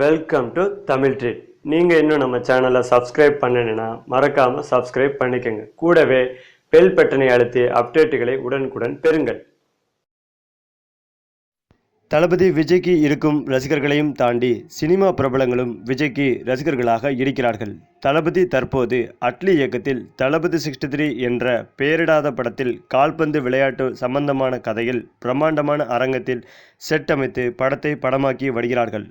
Welcome to Tamil treat நீங்கள் இன்னும் நம்ம சேனலை சப்ஸ்கிரைப் பண்ணணுன்னா மறக்காமல் சப்ஸ்கிரைப் பண்ணிக்கோங்க. கூடவே பெல் பட்டனை அழுத்தி அப்டேட்டுகளை உடனுக்குடன் பெறுங்கள். தளபதி விஜய்க்கு இருக்கும் ரசிகர்களையும் தாண்டி சினிமா பிரபலங்களும் விஜய்க்கு ரசிகர்களாக இருக்கிறார்கள். தளபதி தற்போது அட்லி இயக்கத்தில் தளபதி சிக்ஸ்டி த்ரீ என்ற பெயரிடாத படத்தில் கால்பந்து விளையாட்டு சம்பந்தமான கதையில் பிரம்மாண்டமான அரங்கத்தில் செட் அமைத்து படத்தை படமாக்கி வருகிறார்கள்.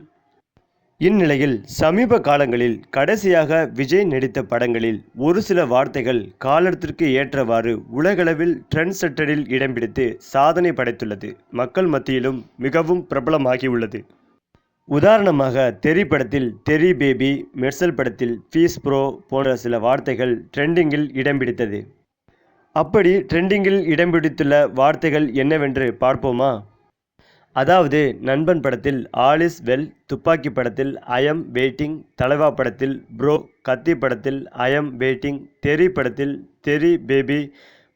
இந்நிலையில் சமீப காலங்களில் கடைசியாக விஜய் நடித்த படங்களில் ஒரு சில வார்த்தைகள் காலத்திற்கு ஏற்றவாறு உலகளவில் ட்ரெண்ட் செட்டரில் இடம் பிடித்து சாதனை படைத்துள்ளது. மக்கள் மத்தியிலும் மிகவும் பிரபலமாகியுள்ளது. உதாரணமாக தெரி படத்தில் தெரி பேபி மெர்சல் படத்தில் ஃபீஸ் ப்ரோ போன்ற சில வார்த்தைகள் ட்ரெண்டிங்கில் இடம் பிடித்தது. அப்படி ட்ரெண்டிங்கில் இடம் பிடித்துள்ள வார்த்தைகள் என்னவென்று பார்ப்போமா? அதாவது நண்பன் படத்தில் ஆல் இஸ் வெல் துப்பாக்கி படத்தில் ஐஎம் வெயிட்டிங் தலைவா படத்தில் ப்ரோ கத்தி படத்தில் ஐஎம் வெயிட்டிங் தெரி படத்தில் தெரி பேபி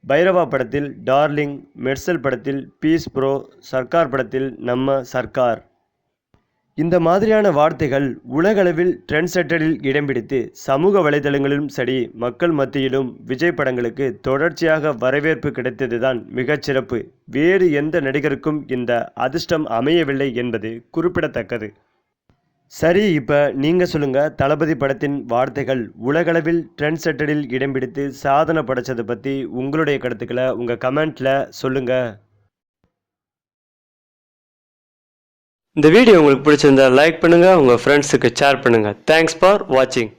பைரவா படத்தில் டார்லிங் மெர்சல் படத்தில் பீஸ் ப்ரோ சர்க்கார் படத்தில் நம்ம சர்க்கார். இந்த மாதிரியான வார்த்தைகள் உலகளவில் ட்ரெண்ட் செட்டரில் இடம் பிடித்து சமூக வலைதளங்களிலும் சரி மக்கள் மத்தியிலும் விஜய் படங்களுக்கு தொடர்ச்சியாக வரவேற்பு கிடைத்ததுதான் மிகச்சிறப்பு. வேறு எந்த நடிகருக்கும் இந்த அதிர்ஷ்டம் அமையவில்லை என்பது குறிப்பிடத்தக்கது. சரி இப்போ நீங்கள் சொல்லுங்கள் தளபதி படத்தின் வார்த்தைகள் உலகளவில் ட்ரெண்ட் செட்டரில் இடம் பிடித்து சாதனை படைச்சதை பற்றி உங்களுடைய கருத்துக்களை உங்கள் கமெண்ட்டில் சொல்லுங்கள் இந்த வீடியோ உங்களுக்கு பிடிச்சிருந்தா லைக் பண்ணுங்கள் உங்கள் ஃப்ரெண்ட்ஸுக்கு ஷேர் பண்ணுங்கள் தேங்க்ஸ் ஃபார் வாட்சிங்